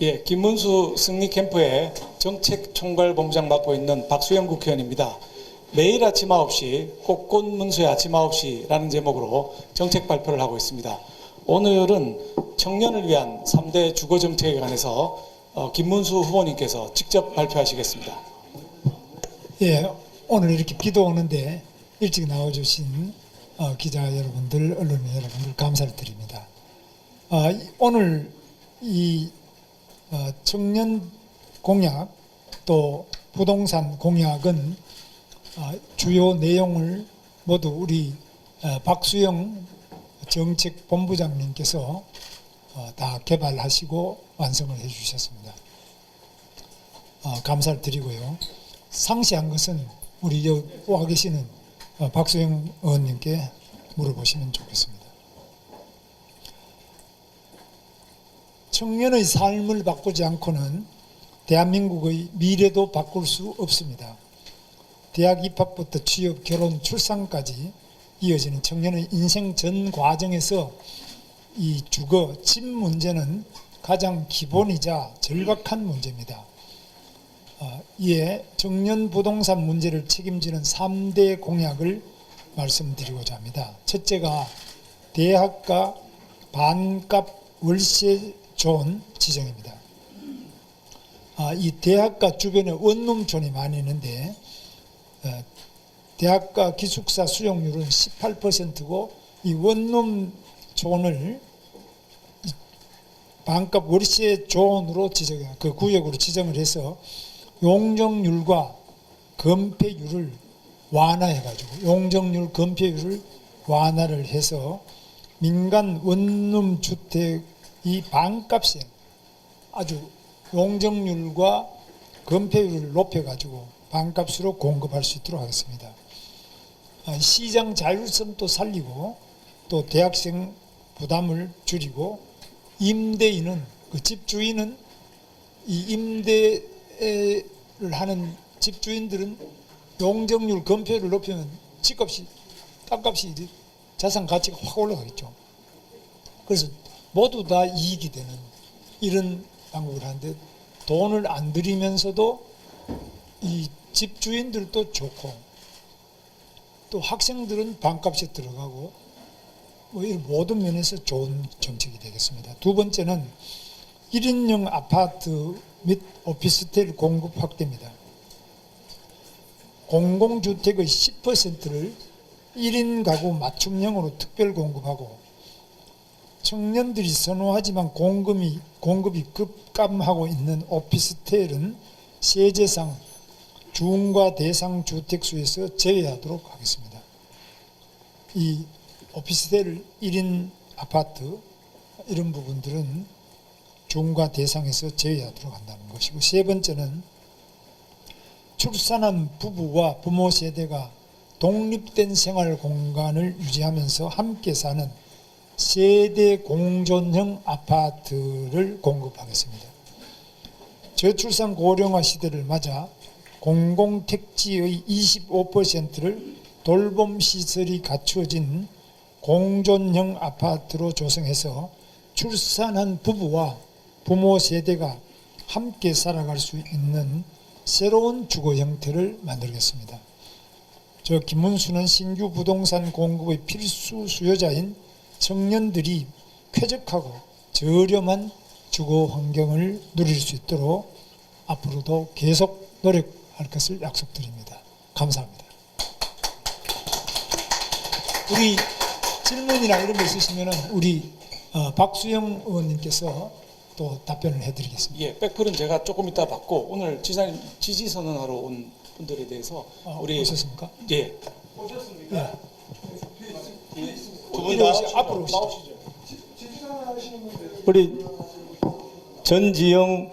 예, 김문수 승리 캠프의 정책 총괄 본부장 맡고 있는 박수영 국회의원입니다. 매일 아침 9시 꽃꽃 문수의 아침 9시라는 제목으로 정책 발표를 하고 있습니다. 오늘은 청년을 위한 3대 주거 정책에 관해서 어, 김문수 후보님께서 직접 발표하시겠습니다. 예, 오늘 이렇게 비도 오는데 일찍 나와주신 어, 기자 여러분들, 언론 여러분들 감사를 드립니다. 아, 이- 오늘 이 어, 청년 공약 또 부동산 공약은 어, 주요 내용을 모두 우리 어, 박수영 정책 본부장님께서 어, 다 개발하시고 완성을 해 주셨습니다. 어, 감사를 드리고요. 상세한 것은 우리 여기 와 계시는 어, 박수영 의원님께 물어보시면 좋겠습니다. 청년의 삶을 바꾸지 않고는 대한민국의 미래도 바꿀 수 없습니다. 대학 입학부터 취업, 결혼, 출산까지 이어지는 청년의 인생 전 과정에서 이 주거, 집 문제는 가장 기본이자 절박한 문제입니다. 어, 이에 청년 부동산 문제를 책임지는 3대 공약을 말씀드리고자 합니다. 첫째가 대학가 반값 월세 존 지정입니다. 아, 이 대학가 주변에 원룸촌이 많이 있는데 어, 대학가 기숙사 수용률은 18%고 이 원룸촌을 이 반값 월세 존으로 지정, 그 구역으로 지정을 해서 용적률과 건폐율을 완화해가지고 용적률 건폐율을 완화를 해서 민간 원룸 주택 이 반값에 아주 용적률과 건폐율을 높여가지고 반값으로 공급할 수 있도록 하겠습니다. 아, 시장 자율성도 살리고 또 대학생 부담을 줄이고 임대인은 그 집주인은 이 임대를 하는 집주인들은 용적률 건폐율을 높이면 집값이 땅값이 자산 가치가 확 올라가겠죠. 그래서 모두 다 이익이 되는 이런 방법을 하는데 돈을 안 들이면서도 이 집주인들도 좋고 또 학생들은 반값에 들어가고 뭐 이런 모든 면에서 좋은 정책이 되겠습니다. 두 번째는 1인용 아파트 및 오피스텔 공급 확대입니다. 공공주택의 10%를 1인 가구 맞춤형으로 특별 공급하고 청년들이 선호하지만 공급이, 공급이 급감하고 있는 오피스텔은 세제상 중과 대상 주택수에서 제외하도록 하겠습니다. 이 오피스텔 1인 아파트 이런 부분들은 중과 대상에서 제외하도록 한다는 것이고 세 번째는 출산한 부부와 부모 세대가 독립된 생활 공간을 유지하면서 함께 사는 세대 공존형 아파트를 공급하겠습니다. 저출산 고령화 시대를 맞아 공공택지의 25%를 돌봄 시설이 갖추어진 공존형 아파트로 조성해서 출산한 부부와 부모 세대가 함께 살아갈 수 있는 새로운 주거 형태를 만들겠습니다. 저 김문수는 신규 부동산 공급의 필수 수요자인 청년들이 쾌적하고 저렴한 주거 환경을 누릴 수 있도록 앞으로도 계속 노력할 것을 약속드립니다. 감사합니다. 우리 질문이나 이런 거 있으시면 우리 어, 박수영 의원님께서 또 답변을 해드리겠습니다. 예, 백플은 제가 조금 이따 받고 오늘 지사님 지지 선언하러 온 분들에 대해서 어, 우리 오셨습니까? 예, 예. 두분 이리 오시- 앞으로 오시죠. 우리 전지영